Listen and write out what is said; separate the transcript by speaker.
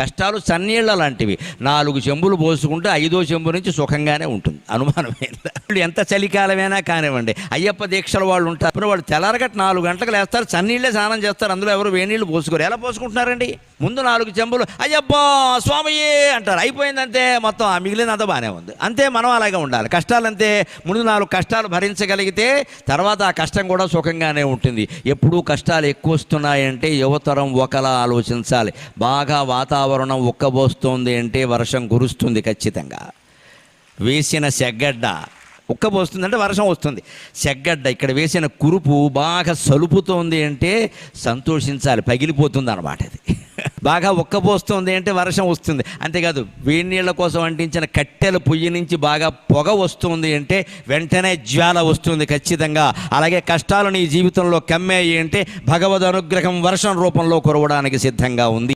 Speaker 1: కష్టాలు సన్నీళ్ళ లాంటివి. నాలుగు చెంబులు పోసుకుంటే ఐదో చెంబు నుంచి సుఖంగానే ఉంటుంది. అనుమానం ఎంత చలికాలమైనా కానివ్వండి. అయ్యప్ప దీక్షల వాళ్ళు ఉంటారు. అప్పుడు వాళ్ళు తెల్లరగట్ నాలుగు గంటలకు లేస్తారు. చన్నీళ్ళే స్నానం చేస్తారు. అందులో ఎవరు వేణీళ్ళు పోసుకోరు. ఎలా పోసుకుంటున్నారండి? ముందు నాలుగు చెంబులు అయ్యప్ప స్వామియే అంటారు. అయిపోయిందంతే మొత్తం ఆ మిగిలినంత బాగానే ఉంది. అంతే మనం అలాగే ఉండాలి. కష్టాలు అంతే ముందు నాలుగు కష్టాలు భరించగలిగితే తర్వాత ఆ కష్టం కూడా సుఖంగానే ఉంటుంది. ఎప్పుడూ కష్టాలు ఎక్కువ వస్తున్నాయంటే యువతరం ఒకలా ఆలోచించాలి. బాగా వాతావరణం వాతావరణం ఉక్కబోస్తోంది అంటే వర్షం కురుస్తుంది ఖచ్చితంగా. వేసిన సెగ్గడ్డ ఉక్కబోస్తుంది అంటే వర్షం వస్తుంది. సెగ్గడ్డ ఇక్కడ వేసిన కురుపు బాగా సలుపుతోంది అంటే సంతోషించాలి పగిలిపోతుంది అనమాట అది. బాగా ఉక్కబోస్తోంది అంటే వర్షం వస్తుంది. అంతేకాదు వేడి నీళ్ళ కోసం అంటించిన కట్టెల పొయ్యి నుంచి బాగా పొగ వస్తుంది అంటే వెంటనే జ్వాల వస్తుంది ఖచ్చితంగా. అలాగే కష్టాలు నీ జీవితంలో కమ్మాయి అంటే భగవద్ అనుగ్రహం వర్షం రూపంలో కురవడానికి సిద్ధంగా ఉంది.